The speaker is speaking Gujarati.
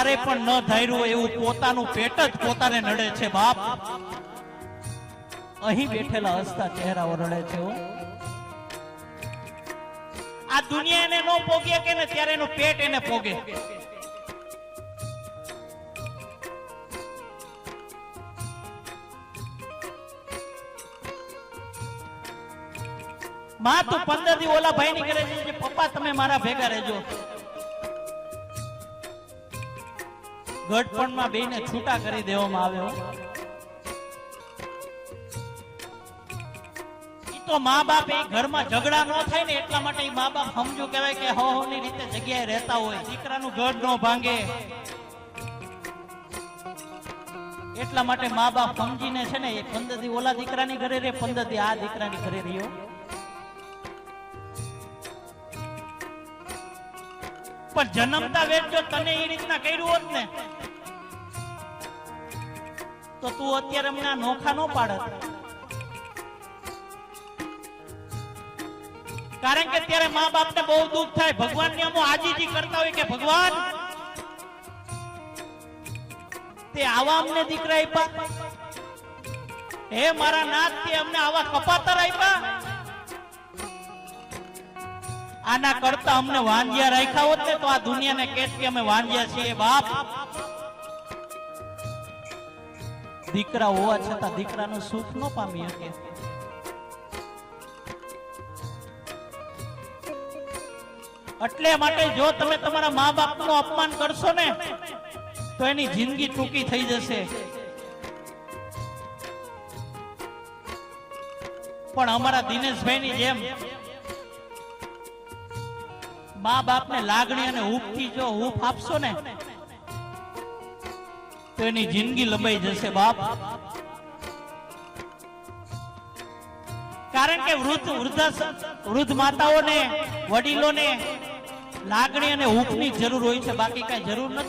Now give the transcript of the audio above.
ક્યારે પણ ન ધાર્યું એવું પોતાનું પેટ જ પોતાને નડે છે, બાપ. અહીં બેઠેલા હસતા ચહેરાઓ રડે છે આ દુનિયા એને ન પોગે કે ને ત્યારે એનું પેટ એને પોગે? માં, તું પંદર દી ઓલા ભાઈ ની ઘરે પપ્પા, તમે મારા ભેગા રહેજો. ગઢપણમાં બેને છૂટા કરી દેવામાં આવ્યો મા બાપ એ ઘરમાં ઝઘડા ન થાય ને એટલા માટે મા બાપ સમજુ કહેવાય કે હો ની રીતે જગ્યાએ રહેતા હોય. દીકરાનું ઘર ન ભાંગે. એટલા માટે મા બાપ સમજીને છે ને એ પંદર ઓલા દીકરાની ઘરે રે પંદર દી આ દીકરાની ઘરે રહ્યો પણ જન્મતા વેદ જો તને એ રીતના કર્યું હોત ને તો તું અત્યારે અમને નોખા નો પાડત. કારણ કે ત્યારે મા બાપ ને બહુ દુઃખ થાય. ભગવાનની અમો આજીજી કરતા હોય કે ભગવાન, તે આવા અમને દીકરા આપ્યા હે મારા નાથ, તે અમને આવા કપાતર આપ્યા આના કરતા અમને વાંજ્યા રાખ્યા હોત ને તો આ દુનિયાને કહેત કે અમે વાંજ્યા છીએ બાપ. દીકરા હોવા છતાં દીકરાનું સુખ ન પામી શકે. એટલે માટે જો તમે તમારા મા બાપનું અપમાન કરશો ને, તો એની જિંદગી ટૂંકી થઈ જશે. પણ અમારા દિનેશભાઈની જેમ મા બાપને લાગણી અને હૂંફથી જો હૂફ આપશો ને તો એની જિંદગી લંબાઈ જશે, બાપ. કારણ કે વૃદ્ધ વૃદ્ધ વૃદ્ધ માતાઓને, વડીલોને લાગણી અને હૂંફની જરૂર હોય છે, બાકી કઈ જરૂર નથી.